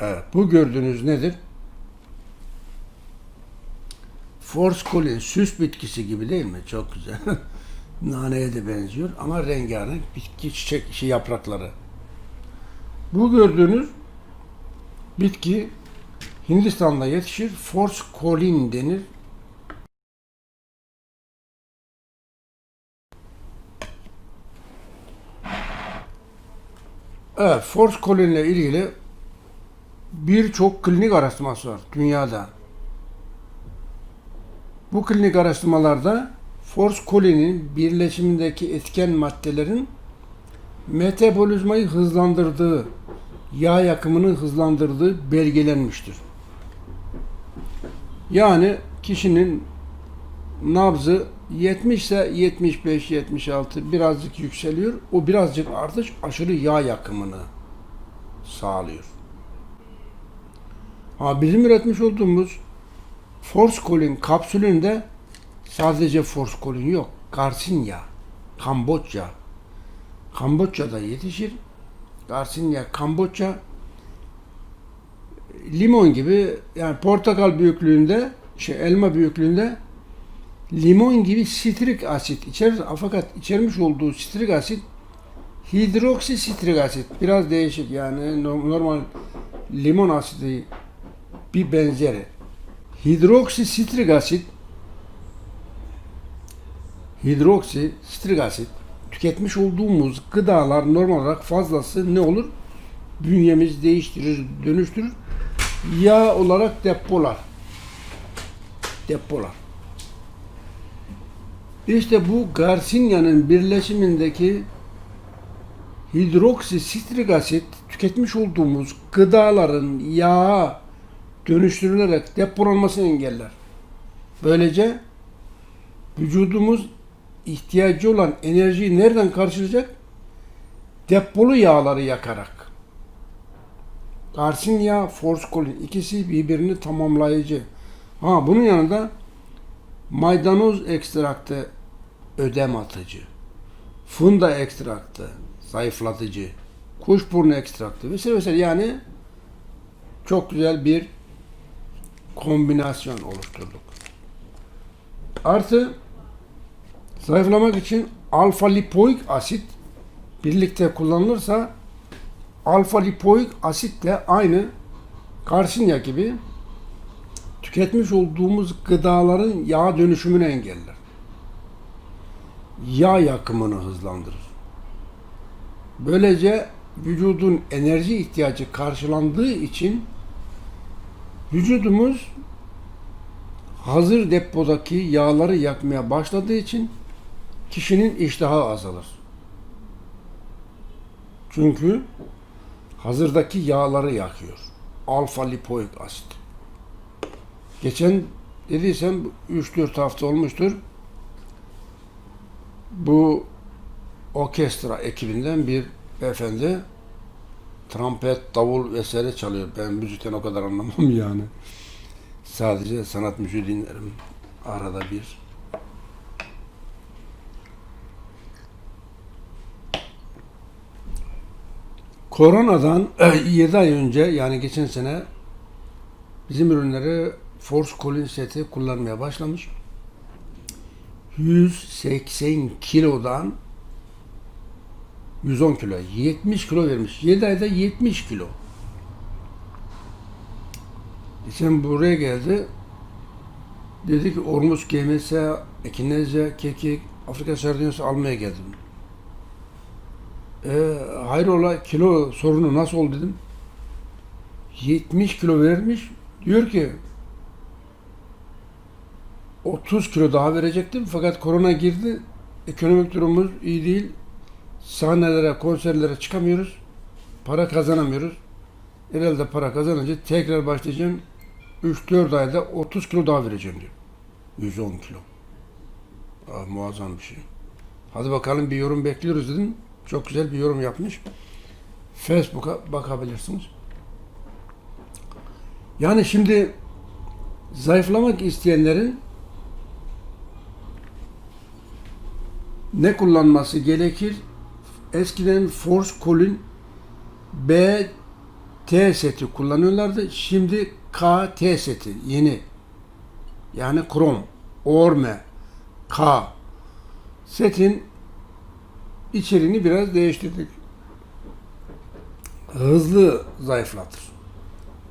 Evet, bu gördüğünüz nedir? Forskolin süs bitkisi gibi değil mi? Çok güzel. Naneye de benziyor ama rengarenk bitki çiçek şey yaprakları. Bu gördüğünüz bitki Hindistan'da yetişir. Forskolin denir. Evet, Forskolin ile ilgili birçok klinik araştırması var dünyada. Bu klinik araştırmalarda forskolinin birleşimindeki etken maddelerin metabolizmayı hızlandırdığı, yağ yakımını hızlandırdığı belgelenmiştir. Yani kişinin nabzı 70 ise 75, 76 birazcık yükseliyor. O birazcık artış aşırı yağ yakımını sağlıyor. Ha bizim üretmiş olduğumuz Forskolin kapsülünde sadece Forskolin yok. Garcinia, Kamboçya. Kamboçya'da yetişir. Garcinia, Kamboçya limon gibi yani portakal büyüklüğünde, şey elma büyüklüğünde limon gibi sitrik asit içerir. Fakat içermiş olduğu sitrik asit hidroksi sitrik asit. Biraz değişik yani no- normal limon asidi bir benzeri. Hidroksi sitrik asit hidroksi sitrik asit tüketmiş olduğumuz gıdalar normal olarak fazlası ne olur? Bünyemiz değiştirir, dönüştürür. Yağ olarak depolar. Depolar. İşte bu Garcinia'nın birleşimindeki hidroksi sitrik asit tüketmiş olduğumuz gıdaların yağa dönüştürülerek depolanmasını engeller. Böylece vücudumuz ihtiyacı olan enerjiyi nereden karşılayacak? Depolu yağları yakarak. Garcinia, Forskolin ikisi birbirini tamamlayıcı. Ha bunun yanında maydanoz ekstraktı ödem atıcı. Funda ekstraktı zayıflatıcı. Kuşburnu ekstraktı vesaire vesaire yani çok güzel bir kombinasyon oluşturduk. Artı zayıflamak için alfa lipoik asit birlikte kullanılırsa alfa lipoik asitle aynı Garcinia gibi tüketmiş olduğumuz gıdaların yağ dönüşümünü engeller. Yağ yakımını hızlandırır. Böylece vücudun enerji ihtiyacı karşılandığı için vücudumuz hazır depodaki yağları yakmaya başladığı için kişinin iştahı azalır. Çünkü hazırdaki yağları yakıyor. Alfa lipoik asit. Geçen dediysem 3-4 hafta olmuştur. Bu orkestra ekibinden bir beyefendi trompet, davul vesaire çalıyor. Ben müzikten o kadar anlamam yani. Sadece sanat müziği dinlerim. Arada bir. Koronadan 7 ay önce yani geçen sene bizim ürünleri Force Colin seti kullanmaya başlamış. 180 kilodan 110 kilo, 70 kilo vermiş. 7 ayda 70 kilo. Geçen buraya geldi. Dedi ki Ormus GMS, Ekinezya, Kekik, Afrika sardunyası almaya geldim. E, hayrola kilo sorunu nasıl oldu dedim. 70 kilo vermiş. Diyor ki 30 kilo daha verecektim fakat korona girdi. Ekonomik durumumuz iyi değil. Sahnelere, konserlere çıkamıyoruz. Para kazanamıyoruz. Herhalde para kazanınca tekrar başlayacağım. 3-4 ayda 30 kilo daha vereceğim diyor. 110 kilo. Aa, muazzam bir şey. Hadi bakalım bir yorum bekliyoruz dedim. Çok güzel bir yorum yapmış. Facebook'a bakabilirsiniz. Yani şimdi zayıflamak isteyenlerin ne kullanması gerekir? Eskiden Force Colin B T seti kullanıyorlardı. Şimdi KT seti yeni. Yani krom, orme, K setin içeriğini biraz değiştirdik. Hızlı zayıflatır.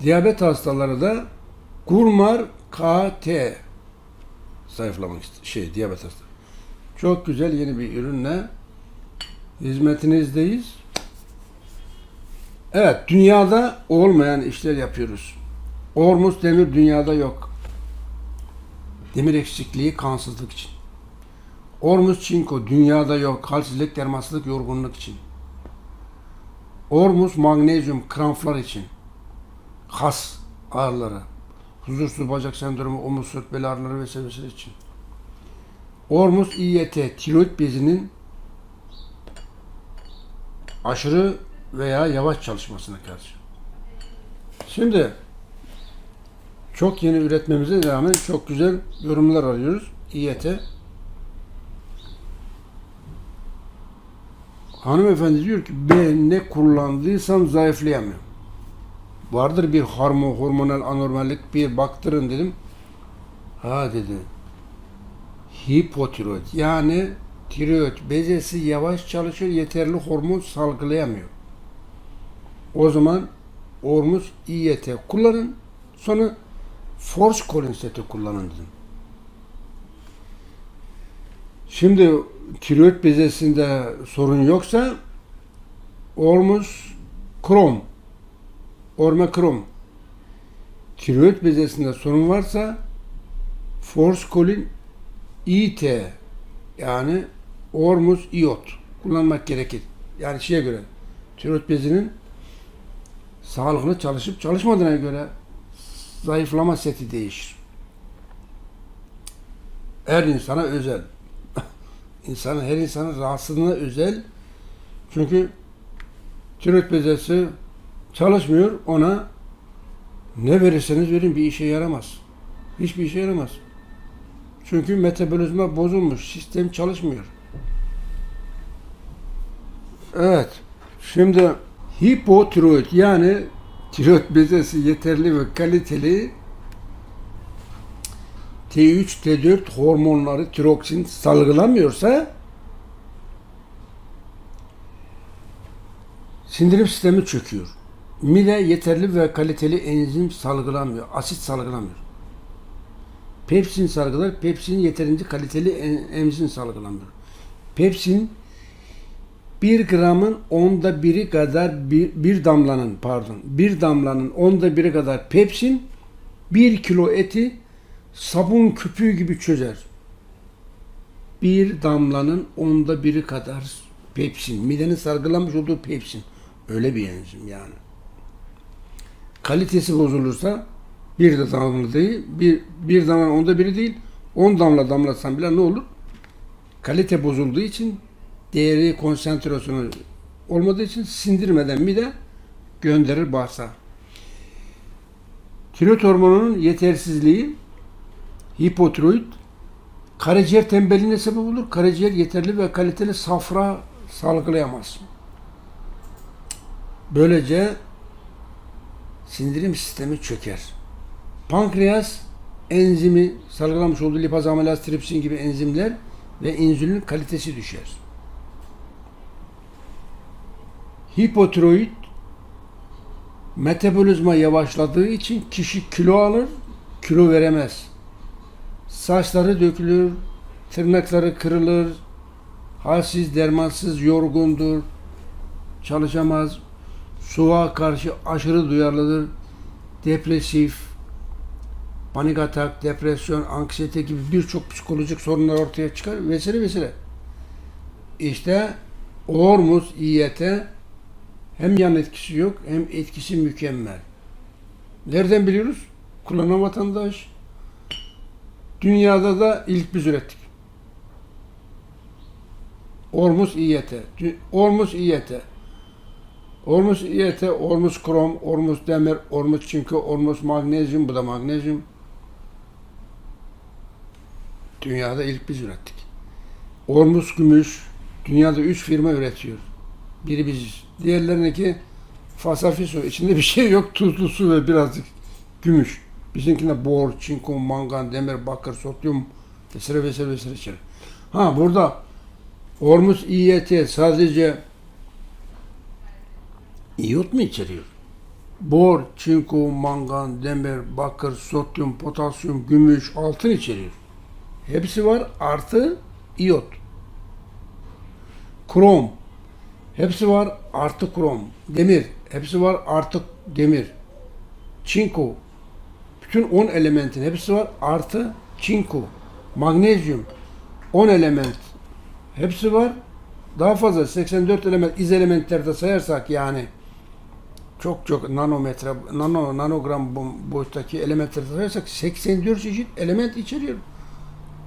Diyabet hastaları da Gurmar KT zayıflamak şey diyabet hasta. Çok güzel yeni bir ürünle hizmetinizdeyiz. Evet, dünyada olmayan işler yapıyoruz. Ormus demir dünyada yok. Demir eksikliği kansızlık için. Ormus çinko dünyada yok. Halsizlik, dermansızlık, yorgunluk için. Ormus magnezyum kramplar için. Kas ağrıları. Huzursuz bacak sendromu, omuz sırt bel ağrıları vesaire için. Ormus İYT tiroid bezinin aşırı veya yavaş çalışmasına karşı. Şimdi çok yeni üretmemize rağmen çok güzel yorumlar alıyoruz. İYT. Hanımefendi diyor ki ben ne kullandıysam zayıflayamıyorum. Vardır bir hormon, hormonal anormallik bir baktırın dedim. Ha dedi. Hipotiroid yani tiroid bezesi yavaş çalışıyor yeterli hormon salgılayamıyor. O zaman Ormus İYT kullanın. Sonra Force Colinseti kullanın dedim. Şimdi tiroid bezesinde sorun yoksa Ormus Krom Orme Krom tiroid bezesinde sorun varsa Force Colin İT yani Ormus iot kullanmak gerekir. Yani şeye göre tiroid bezinin sağlıklı çalışıp çalışmadığına göre zayıflama seti değişir. Her insana özel. İnsanın her insanın rahatsızlığına özel. Çünkü tiroid bezesi çalışmıyor. Ona ne verirseniz verin bir işe yaramaz. Hiçbir işe yaramaz. Çünkü metabolizma bozulmuş. Sistem çalışmıyor. Evet. Şimdi hipotiroid yani tiroid bezesi yeterli ve kaliteli T3, T4 hormonları tiroksin salgılamıyorsa sindirim sistemi çöküyor. Mide yeterli ve kaliteli enzim salgılamıyor, asit salgılamıyor. Pepsin salgılar, pepsin yeterince kaliteli en- enzim salgılamıyor. Pepsin bir gramın onda biri kadar bir, bir damlanın pardon bir damlanın onda biri kadar pepsin bir kilo eti sabun küpüğü gibi çözer. Bir damlanın onda biri kadar pepsin. Midenin salgılamış olduğu pepsin. Öyle bir enzim yani. Kalitesi bozulursa bir de damla değil, bir, bir damla onda biri değil, on damla damlatsan bile ne olur? Kalite bozulduğu için değeri konsantrasyonu olmadığı için sindirmeden mide gönderir bağırsağa. Tiroid hormonunun yetersizliği hipotiroid karaciğer tembelliğine sebep olur. Karaciğer yeterli ve kaliteli safra salgılayamaz. Böylece sindirim sistemi çöker. Pankreas enzimi salgılamış olduğu lipaz amilaz tripsin gibi enzimler ve insülin kalitesi düşer. Hipotiroid metabolizma yavaşladığı için kişi kilo alır, kilo veremez. Saçları dökülür, tırnakları kırılır, halsiz, dermansız, yorgundur, çalışamaz, soğuğa karşı aşırı duyarlıdır, depresif, panik atak, depresyon, anksiyete gibi birçok psikolojik sorunlar ortaya çıkar vesaire vesaire. İşte Ormus İYT hem yan etkisi yok hem etkisi mükemmel. Nereden biliyoruz? Kullanan vatandaş. Dünyada da ilk biz ürettik. Ormus İYT. Ormus İYT. Ormus İYT, Ormus krom, Ormus demir, Ormus çinko, Ormus magnezyum, bu da magnezyum. Dünyada ilk biz ürettik. Ormus gümüş, dünyada üç firma üretiyor. Biri biziz. Diğerlerindeki Fasafi su. İçinde bir şey yok. Tuzlu su ve birazcık gümüş. Bizimkinde bor, çinko, mangan, demir, bakır, sodyum vesaire vesaire vesaire içerir. Ha burada Hormuz İYT sadece iyot mu içeriyor? Bor, çinko, mangan, demir, bakır, sodyum, potasyum, gümüş, altın içeriyor. Hepsi var artı iyot. Krom. Hepsi var artı krom. Demir. Hepsi var artı demir. Çinko. Bütün 10 elementin hepsi var artı çinko. Magnezyum. 10 element. Hepsi var. Daha fazla 84 element iz elementlerde sayarsak yani çok çok nanometre, nano, nanogram boyuttaki elementlerde sayarsak 84 çeşit element içeriyor.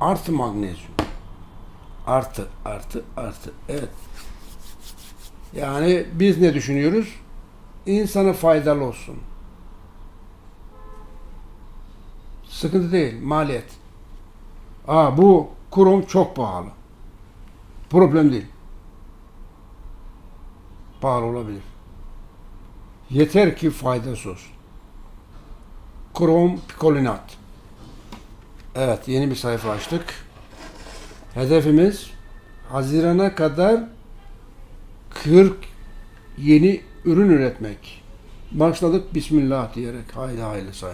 Artı magnezyum. Artı, artı, artı. Evet. Yani biz ne düşünüyoruz? İnsana faydalı olsun. Sıkıntı değil, maliyet. Aa bu krom çok pahalı. Problem değil. Pahalı olabilir. Yeter ki faydası olsun. Krom pikolinat. Evet, yeni bir sayfa açtık. Hedefimiz Haziran'a kadar 40 yeni ürün üretmek. Başladık Bismillah diyerek haydi hayırlısı.